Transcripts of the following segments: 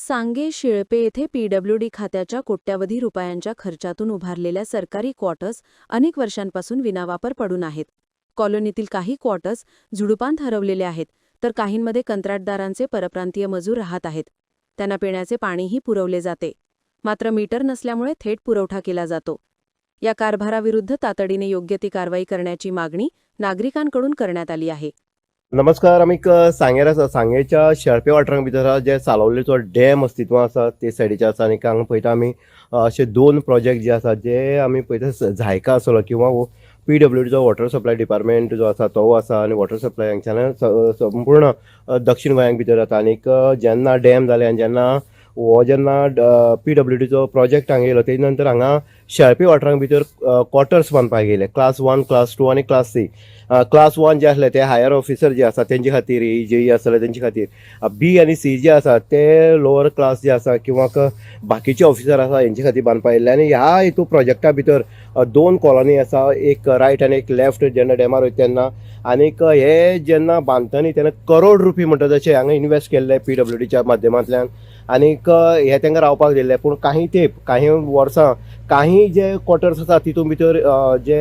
सांगे शिळपे येथे पीडब्ल्यूडी खात्याच्या कोट्यावधी रुपयांच्या खर्चातून उभारलेल्या सरकारी क्वार्टर्स अनेक वर्षांपासून विनावापर पडून आहेत. कॉलनीतील काही क्वार्टर्स झुडुपांत हरवलेले आहेत तर काहींमध्ये कंत्राटदारांचे परप्रांतीय मजूर राहत आहेत. त्यांना पिण्याचे पाणीही पुरवले जाते. मात्र मीटर नसल्यामुळे थेट पुरवठा केला जातो. या कारभाराविरुद्ध तातडीने योग्य ती कारवाई करण्याची मागणी नागरिकांकडून करण्यात आली आहे. नमस्कार आमी सांगेर आसा सांगेच्या शेळपे वाठारांत भितर आसा जे चालवलेचो डॅम अस्तित्व आसा ते सायडीचे आसा आनी हांगा पळयता आमी अशे दोन प्रोजेक्ट जे आसा जे आमी पळयता जायका आसलो किंवां पी डब्ल्यू डीचो वॉटर सप्लाय डिपार्टमेंट जो आसा तो आसा आनी वॉटर सप्लाय हांगच्यान संपूर्ण दक्षिण गोंयांत भितर जाता आनीक जेन्ना डॅम जाले आनी जेन्ना हो जेन्ना पी डब्ल्यू डीचो प्रोजेक्ट हांगा येयलो तेजे नंतर हांगा शेळपी वॉटरांक भितर क्वॉर्टर्स बांदपाक गेले. क्लास वन क्लास टू आनी क्लास थ्री क्लास वन जे आसले ते हायर ऑफिसर जे आसा तेंचे खातीर ई जे ई आसले तेंचे खातीर. बी आनी सी जे आसा ते लोअर क्लास जे आसा किंवा बाकीचे ऑफिसर आसा हेंचे खातीर बांदपा येयल्ले आनी ह्या हितू प्रोजेक्टा भितर दोन कॉलनी आसा एक रायट आनी एक लेफ्ट जेन्ना डॅमार वयता तेन्ना आनीक हे जेन्ना बांदतनी तेन्ना करोड रुपी म्हणटा तशें हांगा इन्वेस्ट केल्ले पी डब्ल्यू डीच्या माध्यमांतल्यान आनीक हे तांकां रावपाक दिल्ले पूण काही तेंप काही वर्सां काही जे क्वॉर्टर्स आसा तितून भितर जे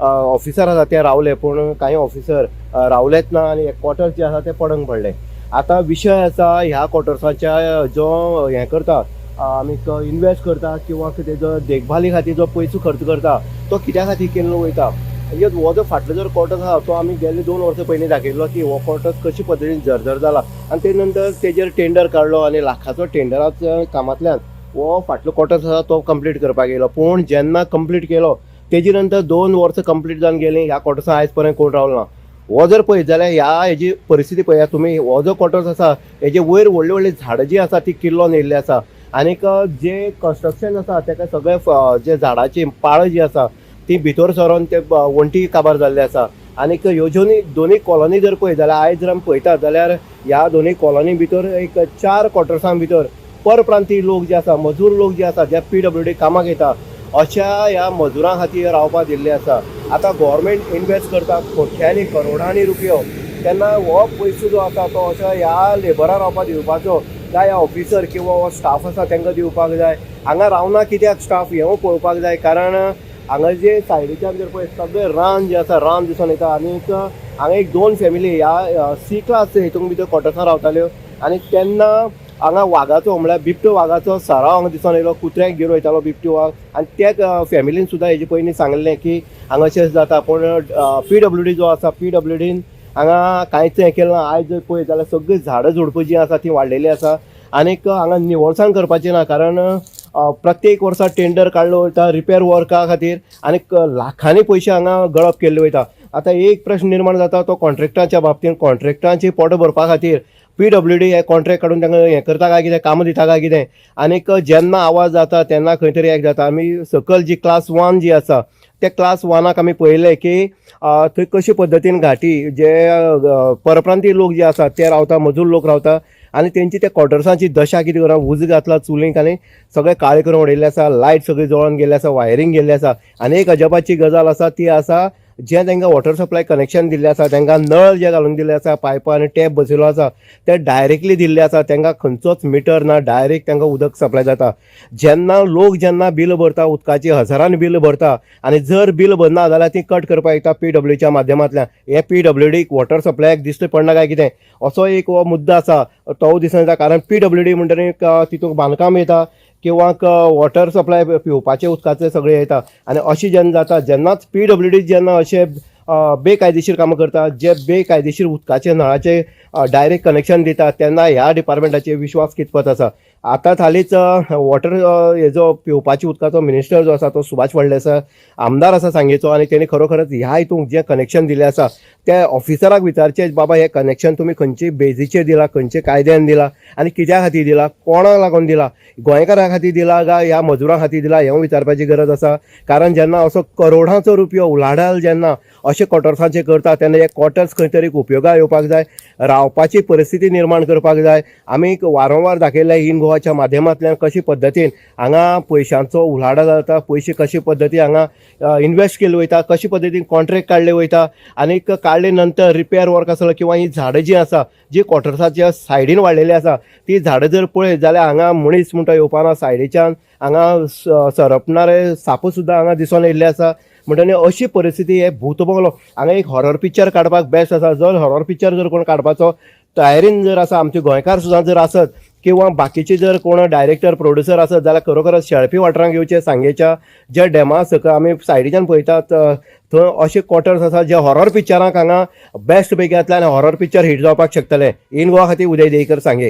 ऑफिसर आसा ते रावले. पूण कांय ऑफिसर रावलेच ना आनी क्वॉर्टर्स जे आसा ते पडंग पडले. आतां विशय आसा ह्या क्वॉर्टर्साच्या जो हें करता आमी इन्वेस्ट करता किंवा जो देखभाली खातीर जो पयसो खर्च करता तो कित्या खातीर केल्लो वयता म्हणजे हो जो फाटलो जर क्वॉर्टर्स आसा तो आमी गेल्ले दोन वर्सां पयलीं दाखयल्लो की हो क्वॉर्टर्स कशे पद्दतीन झरझर जाला आनी ते नंतर तेजेर टेंडर काडलो आनी लाखाचो टेंडराच्या कामांतल्यान हो फाटलो कॉटर्स आसा तो कंप्लीट करपाक येयलो. पूण जेन्ना कंप्लीट केलो तेजे नंतर दोन वर्सां कंप्लीट जावन गेलीं ह्या कॉटर्सां आयज पर्यंत कोण रावलो ना. हो जर पळयत जाल्यार ह्या हेजी परिस्थिती पळयात तुमी हो जो कॉटर्स आसा हेजे वयर व्हडली व्हडली झाडां जी आसा ती किल्लोन येयल्ली आसा. आनीक जे कन्स्ट्रक्शन आसा ताका सगळे जे झाडाची पाळं जी आसा ती भितर सरोन ते वण्टी काबार जाल्ले आसा. आनीक ह्यो दोनी दोनूय कॉलनी जर पळयत जाल्यार आयज जर आमी पळयतात जाल्यार ह्या दोनूय कॉलनी भितर एक चार क्वॉटर्सां भितर. परप्रांतीय लोक जे आसा मजूर लोक जे आसा जे पी डब्ल्यू डी कामाक येता अशा ह्या मजुरां खातीर रावपाक दिल्ले आसा. आतां गोवोरमेंट इन्वेस्ट करता कोट्यांनी करोडांनी रुपयो तेन्ना हो पयसो जो आसा तो अशा ह्या लेबरां रावपाक दिवपाचो जाय ह्या ऑफिसर किंवा हो स्टाफ आसा तांकां दिवपाक जाय. हांगा रावना कित्याक स्टाफ हें पळोवपाक जाय? कारण हांगा जे सायडीच्यान जर पळय सगळें रान जे आसा रान दिसून येता. आनीक हांगा एक दोन फॅमिली ह्या सी क्लास हितून भितर क्वॉर्टर्सां रावताल्यो. आनी तेन्ना हांगा वाघाचो म्हळ्यार बिबटो वाघाचो सराव हांगा दिसून येयलो कुत्र्याक घेवन वयतालो बिबटो वाघ आनी त्या फॅमिलीन सुद्दां हेजे पयलीं सांगलें की हांगा अशें जाता पूण पी डब्ल्यू डी जो आसा पी डब्ल्यू डीन हांगा कांयच हें केलें ना. आयज जर पळयत जाल्यार सगळीं झाडां झुडपां जीं आसा तीं वाडलेलीं आसा. आनीक हांगा निवळसाण करपाचें ना कारण प्रत्येक वर्सा टेंडर काडलो वयता रिपेर वर्का खातीर आनीक लाखांनी पयशे हांगा गळप केल्ले वयता. आतां एक प्रश्न निर्माण जाता तो कॉन्ट्रॅक्टाच्या बाबतींत. कॉन्ट्रॅक्टांची पोटां भरपा खातीर पी डब्ल्यू डी हे कॉन्ट्रॅक्ट काडून तांकां हें करता काय कितें कामां दिता काय कितें? आनीक जेन्ना आवाज जाता तेन्ना खंय तरी एक जाता. आमी सकयल जी क्लास वन जी आसा त्या क्लास वनाक आमी पळयलें की थंय कशे पद्दतीन घाटी जे परप्रांती लोक जे आसा ते रावता मजूर लोक रावता आनी तेंची त्या क्वॉर्टर्सांची दशा कितें करप उज घातला चुलींक आनी सगळें काळें करून उडयल्लें आसा लायट सगळी जळोन गेल्ली आसा वायरींग गेल्ली आसा आनी एक अजापाची गजाल आसा ती आसा जें तांकां वॉटर सप्लाय कनेक्शन दिल्लें आसा तांकां नळ जे घालून दिल्ले आसा पायपां आनी टॅप बसयलो आसा ते डायरेक्टली दिल्ले आसा तांकां खंयचोच मिटर ना डायरेक्ट तांकां उदक सप्लाय जाता. जेन्ना लोक जेन्ना बील भरता उदकाची हजारान बील भरता आनी जर बील भरना जाल्यार ती कट करपाक येता पी डब्ल्यूच्या माध्यमांतल्यान हे पी डब्ल्यू डीक वॉटर सप्लायाक दिश्टी पडना काय कितें? असो एक हो मुद्दो आसा तो दिसून येता कारण पी डब्ल्यू डी म्हणटकीर तितूंत बांदकाम येता. किंवा वॉटर सप्लाय पिवपाचे उदकाचे सगळें येता आनी अशें जेन्ना जाता जेन्नाच पी डब्ल्यू डी जेन्ना अशें बेकायदेशीर कामां करता जे बेकायदेशीर उदकाचे नळाचे डायरेक्ट कनेक्शन दिता तेन्ना ह्या डिपार्टमेंटाचेर विश्वास कितपत आसा आतां हालींच वॉटर हेजो पिवपाच्या उदकाचो मिनिस्टर जो आसा तो सुभाष फळदेसाय आमदार आसा सांगेचो आनी तेणी खरोखरच ह्या हितूंक जें कनेक्शन दिलें आसा त्या ऑफिसराक विचारचें बाबा हें कनेक्शन तुमी खंयचे बेजीचेर दिला खंयचे कायद्यान दिला आनी कित्या खातीर दिला कोणाक लागून दिला? गोंयकारां खातीर दिला काय ह्या मजुरां खातीर दिला हें विचारपाची गरज आसा कारण जेन्ना असो करोडांचो रुपयो उलाढाल जेन्ना अशे क्वॉटर्सांचे करता तेन्ना हे क्वॉटर्स खंय तरी उपयोगा येवपाक जाय रावपाची परिस्थिती निर्माण करपाक जाय. आमी वारंवार दाखयल्या इन गोवा गोवाच्या माध्यमांतल्यान कशे पद्दतीन हांगा पयशांचो उलाडो जाता पयशे कशे पद्दतीन हांगा इन्वेस्ट केले वयता कशे पद्दतीन कॉन्ट्रॅक्ट काडले वयता आनीक काडले नंतर रिपेर वर्क आसलो किंवा ही झाडां जी आसा जी क्वॉटर्साच्या सायडीन वाडलेली आसा ती झाडां जर पळयत जाल्यार हांगा मनीस म्हणटा येवपाना सायडीच्यान हांगा स- सरपणारे साप सुद्दां हांगा दिसून येयल्ले आसा. म्हणटनी अशी परिस्थिती हे भूत बंगलो. हांगा एक हॉरर पिक्चर काडपाक बेस्ट आसा. जर हॉरर पिक्चर जर कोण काडपाचो तयारीन जर आसा आमचे गोंयकार सुद्दां जर आसत किंवा बाकीचे जर कोण डायरेक्टर प्रोड्युसर आसत जाल्यार खरोखरच शेळपी वाठारांत येवचे सांगेच्या जे डेमा सकयल आमी सायडीच्यान पळयतात थंय अशे क्वॉटर्स आसा जे हॉरर पिक्चरांक हांगा बेस्ट पैकी येतले आनी हॉरर पिक्चर हिट जावपाक शकतले. इन गोवा खातीर उदय देयकर सांगे.